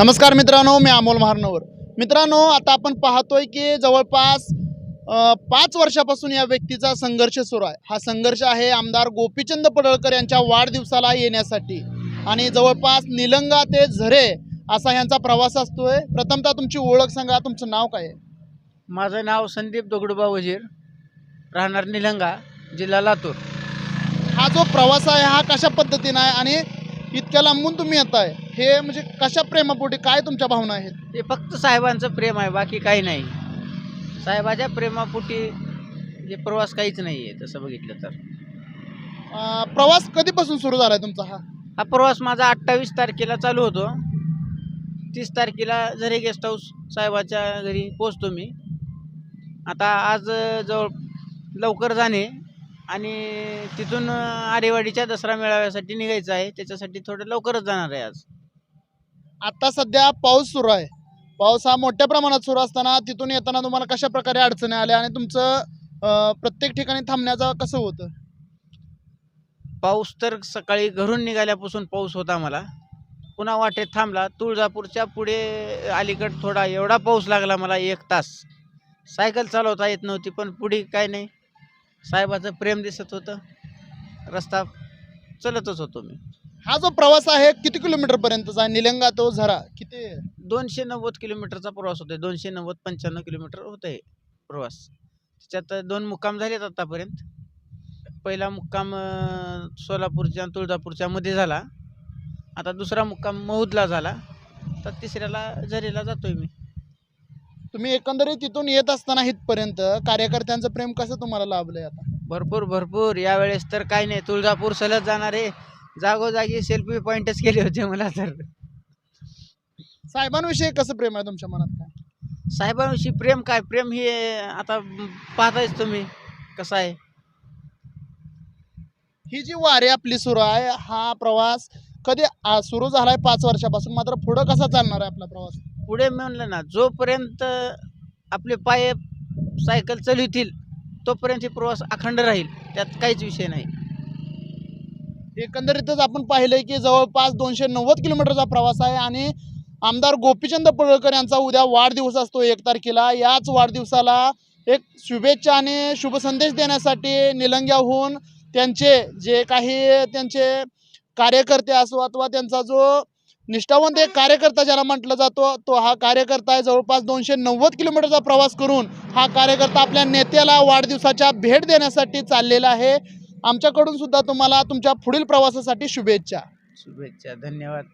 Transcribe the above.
नमस्कार मित्रांनो मी अमोल महारनवर. मित्रांनो आता आपण पाहतोय की जवळपास पाच वर्षापासून या व्यक्तीचा संघर्ष सुरू आहे. हा संघर्ष आहे आमदार गोपीचंद पडळकर यांच्या वाढदिवसाला येण्यासाठी. आणि जवळपास निलंगा ते झरे असा यांचा प्रवास असतोय. प्रथमतः तुमची ओळख सांगा तुमचं नाव काय आहे? माझं नाव संदीप दगडूबा वजीर राहणार निलंगा जिल्हा लातूर. हा जो प्रवास आहे हा कशा पद्धतीने आहे? आणि इतक्या लांबून तुम्ही येत आहे हे म्हणजे कशा प्रेमापोटी काय तुमच्या भावना आहेत? हे फक्त साहेबांचं प्रेम आहे बाकी काही नाही. साहेबाच्या प्रेमापोटी हे प्रवास काहीच नाही आहे तसं बघितलं तर. अ, प्रवास कधीपासून सुरू झालाय तुमचा हा? हा प्रवास माझा अठ्ठावीस तारखेला चालू होतो. तीस तारखेला झरे गेस्ट हाऊस साहेबाच्या घरी पोचतो मी. आता आज अ, जवळ लवकर जाणे. आणि तिथून आरेवाडीच्या दसरा मेळाव्यासाठी निघायचं आहे. त्याच्यासाठी थोडं लवकरच जाणार आहे आज. आता सध्या पाऊस सुरू आहे. पाऊस हा मोठ्या प्रमाणात सुरू असताना तिथून येताना तुम्हाला कशा प्रकारे अडचणी आल्या आणि तुमचं प्रत्येक ठिकाणी थांबण्याचं कसं होतं? पाऊस तर सकाळी घरून निघाल्यापासून पाऊस होता मला पुन्हा वाटेत थांबला. तुळजापूरच्या पुढे अलीकड थोडा एवढा पाऊस लागला मला एक तास. सायकल चालवता येत नव्हती पण पुढे काय नाही. साहेबाचं प्रेम दिसत होतं. रस्ता चलतच होतो मी. हा जो प्रवास आहे किती किलोमीटर पर्यंतचा आहे निलंगा तो झरा किती दोनशे नव्वद किलोमीटरचा प्रवास होतोय. दोनशे नव्वद पंच्याण्णव किलोमीटर होत आहे प्रवास. त्याच्यात दोन मुक्काम झालेत आतापर्यंत. पहिला मुक्काम अं, सोलापूरच्या आणि तुळजापूरच्या मध्ये झाला. आता दुसरा मुक्काम मौदला झाला. तर तिसऱ्याला झरीला जातोय मी. तुम्ही एकंदरीत तिथून येत असताना इथपर्यंत कार्यकर्त्यांचं प्रेम कसं तुम्हाला लाभलंय आता? भरपूर भरपूर. यावेळेस तर काही नाही. तुळजापूर सलग जाणारे जागोजागी सेल्फी पॉईंटच केले होते मला तर. साहेबांविषयी कसं प्रेम आहे तुमच्या मनात काय? साहेबांविषयी प्रेम काय? प्रेम हे आता पाहतायच तुम्ही कसं आहे. ही जी वारी आपली सुरू आहे हा प्रवास कधी आ, सुरू झालाय पाच वर्षापासून मात्र पुढं कसा चालणार आहे आपला प्रवास? पुढे म्हणलं ना जोपर्यंत आपले पाय सायकल चालवतील तोपर्यंत हे प्रवास अखंड राहील त्यात काहीच विषय नाही. एकंदरीतच आपण पाहिलंय की जवळपास दोनशे नव्वद किलोमीटरचा प्रवास आहे आणि आमदार गोपीचंद पडळकर यांचा उद्या वाढदिवस असतो एक तारखेला. याच वाढदिवसाला एक शुभेच्छा आणि शुभ संदेश देण्यासाठी निलंग्याहून त्यांचे जे काही त्यांचे कार्यकर्ते असो अथवा त्यांचा जो निष्ठावंत एक कार्यकर्ता ज्याला म्हटलं जातो तो हा कार्यकर्ता आहे. जवळपास दोनशे नव्वद किलोमीटरचा प्रवास करून हा कार्यकर्ता आपल्या नेत्याला वाढदिवसाच्या भेट देण्यासाठी चाललेला आहे. आमच्याकडून सुद्धा तुम्हाला तुमच्या पुढील प्रवासासाठी शुभेच्छा. शुभेच्छा. धन्यवाद.